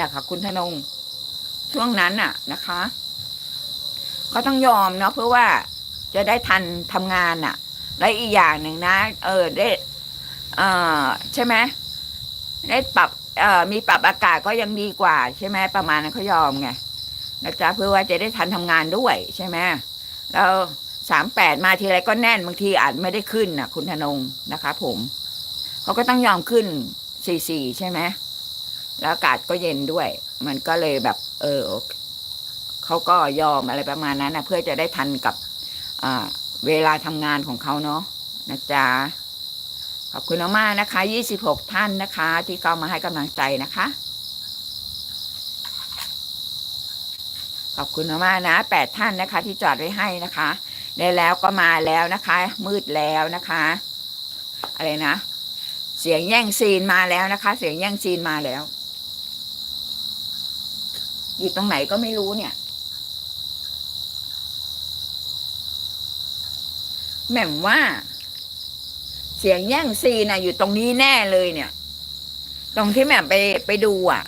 อะค่ะ คุณธนง ช่วงนั้นอะนะคะเขาต้องยอมเนาะเพื่อว่าจะได้ทันทำงานอะและอีกอย่างหนึ่งนะ เออได้เออใช่ไหมได้ปรับเออมีปรับอากาศก็ยังดีกว่า ใช่ไหมประมาณนั้นเขายอมไงนะจ๊ะเพื่อว่าจะได้ทันทำงานด้วยใช่ไหมแล้วสามแปดมาทีไรก็แน่นบางทีอาจไม่ได้ขึ้นนะคุณธนงนะคะ ผมเขาก็ต้องยอมขึ้นสี่สี่ใช่ไหม แล้วอากาศก็เย็นด้วย มันก็เลยแบบ เออเขาก็ยอมอะไรประมาณนั้นนะเพื่อจะได้ทันกับเวลาทำงานของเขาเนาะนะจ๊ะขอบคุณมากนะคะ 26 ท่านนะคะ ที่เข้ามาให้กำลังใจนะคะ ขอบคุณมากนะ 8 ท่านนะคะ ที่จอดไว้ให้นะคะได้แล้วก็มาแล้วนะคะ มืดแล้วนะคะ อะไรนะ เสียงแย่งซีนมาแล้วนะคะ เสียงแย่งซีนมาแล้ว อยู่ตรงไหนก็ไม่รู้เนี่ย แหม่มว่า เสียงแย่งซีนน่ะ อยู่ตรงนี้แน่เลยเนี่ย ตรงที่แหม่มไปไปดูอะ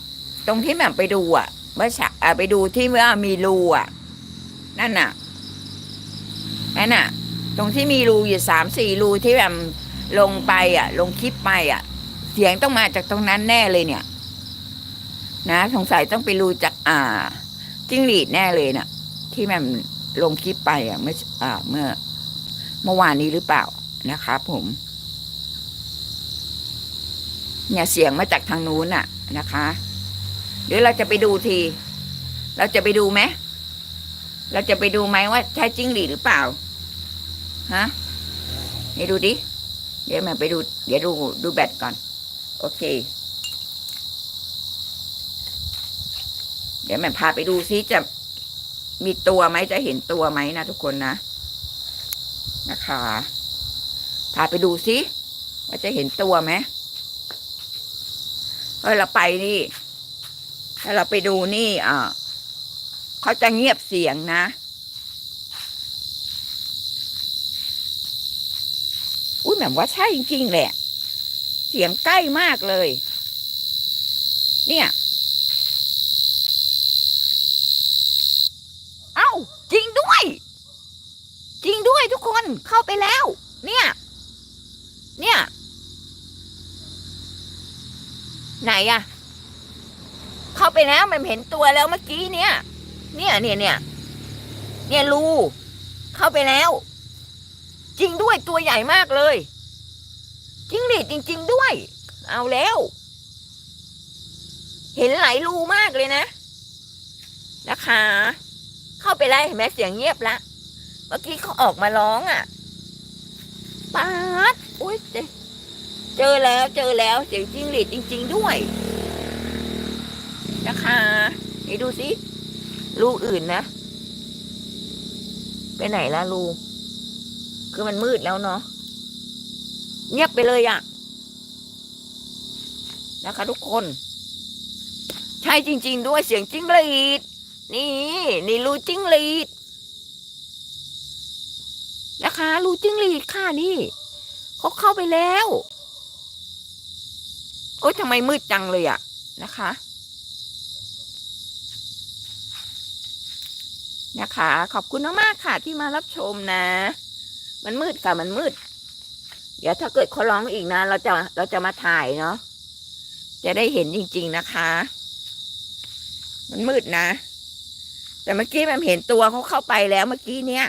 ตรงที่แหม่มไปดูอะเมื่อเช้าอะไปดูที่เมื่อมีรูอะ นั่นน่ะนั่นน่ะ ตรงที่มีรูอยู่สามสี่รูที่แหม่มลงไปอะ ลงคลิปไปอะ เสียงต้องมาจากตรงนั้นแน่เลยเนี่ย นะสงสัยต้องไปรูจากอ่าจิ้งหรีดแน่เลยน่ะ ที่แม่ลงคลิปไปอะเมื่ออ่าเมื่อ เมื่อวานนี้หรือเปล่านะครับผมเนี่ยเสียงมาจากทางนู้นน่ะนะคะ เดี๋ยวเราจะไปดูที เราจะไปดูไหมเราจะไปดูไหมว่าใช่จิ้งหรีดหรือเปล่าฮะเดี๋ยวดูดิ เดี๋ยวมาไปดู เดี๋ยวดูดูแบตก่อน โอเค เดี๋ยวแม่พาไปดูซิจะมีตัวไหมจะเห็นตัวไหมนะทุกคนนะ นะคะ พาไปดูซิว่าจะเห็นตัวไหมเฮ้ยเราไปนี่ ถ้าเราไปดูนี่อ่าเขาจะเงียบเสียงนะอุ้ยแบบว่าใช่จริงๆแหละ เสียงใกล้มากเลย เนี่ย เอ้า จริงด้วย จริงด้วยทุกคน เข้าไปแล้ว เนี่ย เนี่ย ไหนอะเข้าไปแล้วมันเห็นตัวแล้วเมื่อกี้เนี่ย เนี่ยเนี่ยเนี่ยเนี่ยรูเข้าไปแล้ว จริงด้วยตัวใหญ่มากเลยจริงดิจริง ๆ ด้วย เอาแล้ว เห็นหลายรูมากเลยนะนะคะ เข้าไปแล้วเห็นไหมเสียงเงียบละ เมื่อกี้เขาออกมาร้องอะ ปาดอุ้ยเจอเจอแล้วเจอแล้วเสียงจิ้งหรีดจริง ๆ ด้วยนะคะนี่ดูสิลูกอื่นนะ ไปไหนล่ะลูกคือมันมืดแล้วเนาะเงียบไปเลยอะนะคะ ทุกคน ใช่จริง ๆ ด้วยเสียงจิ้งหรีด นี่ นี่รูจิ้งหรีด นะคะรูจิ้งหรีดค่ะนี่เขาเข้าไปแล้ว โอ๊ยทำไมมืดจังเลยอะนะคะ นะคะ ขอบคุณมากๆค่ะที่มารับชมนะ มันมืดค่ะมันมืด เดี๋ยวถ้าเกิดเขาร้องอีกนะ เราจะเราจะมาถ่ายเนาะจะได้เห็นจริง ๆนะคะ มันมืดนะ แต่เมื่อกี้มันเห็นตัวเขาเข้าไปแล้วเมื่อกี้เนี้ย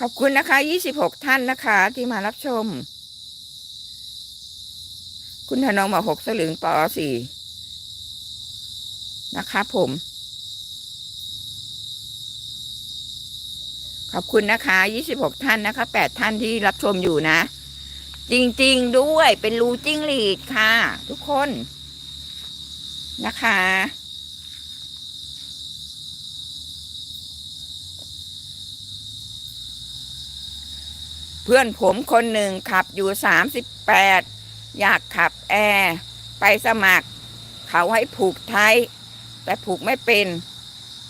ขอบคุณนะคะยี่สิบหกท่านนะคะ ที่มารับชม คุณธนองบอกหกสลึงปอสี่นะคะผม ขอบคุณนะคะยี่สิบหกท่านนะคะแปดท่านที่รับชมอยู่นะ จริง ๆ ด้วยเป็นรูจิ้งหรีดค่ะ ทุกคนนะคะ เพื่อนผมคนหนึ่งขับอยู่สามสิบแปดอยากขับแอร์ไปสมัคร เขาให้ผูกไทย แต่ผูกไม่เป็น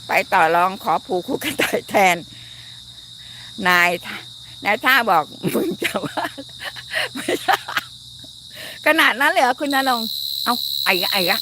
ไปต่อรองขอผูกคู่กันต่อยแทน นายนายท่าบอกมึงจะว่าไม่ใช่ขนาดนั้นเลยเหรอคุณนรงเอาไอ้ไอ้อะ